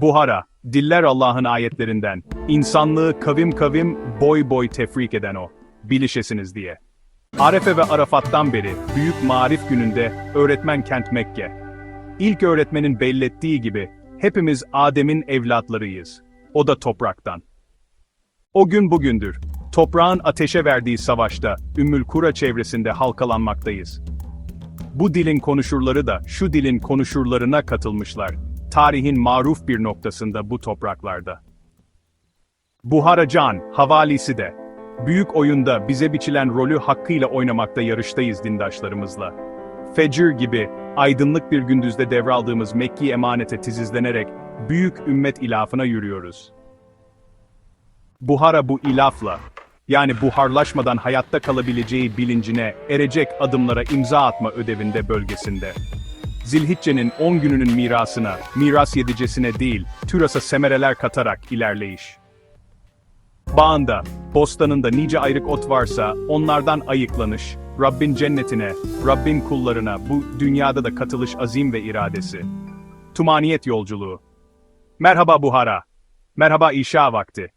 Buhara, diller Allah'ın ayetlerinden, insanlığı kavim kavim, boy boy tefrik eden o, bilişesiniz diye. Arefe ve Arafat'tan beri, Büyük Marif gününde, öğretmen kent Mekke. İlk öğretmenin bellettiği gibi, hepimiz Adem'in evlatlarıyız. O da topraktan. O gün bugündür, toprağın ateşe verdiği savaşta, Ümmül Kura çevresinde halkalanmaktayız. Bu dilin konuşurları da şu dilin konuşurlarına katılmışlar. Tarihin maruf bir noktasında bu topraklarda. Buhara Can, havalisi de. Büyük oyunda bize biçilen rolü hakkıyla oynamakta yarıştayız dindaşlarımızla. Fecir gibi, aydınlık bir gündüzde devraldığımız Mekki emanete tizizlenerek, büyük ümmet ilafına yürüyoruz. Buhara bu ilafla, yani buharlaşmadan hayatta kalabileceği bilincine, erecek adımlara imza atma ödevinde bölgesinde. Zilhicce'nin 10 gününün mirasına, miras yedicesine değil, türasa semereler katarak ilerleyiş. Bağında, bostanında nice ayrık ot varsa, onlardan ayıklanış, Rabbin cennetine, Rabbin kullarına bu dünyada da katılış azim ve iradesi. Tumaniyet yolculuğu. Merhaba Buhara. Merhaba İşa vakti.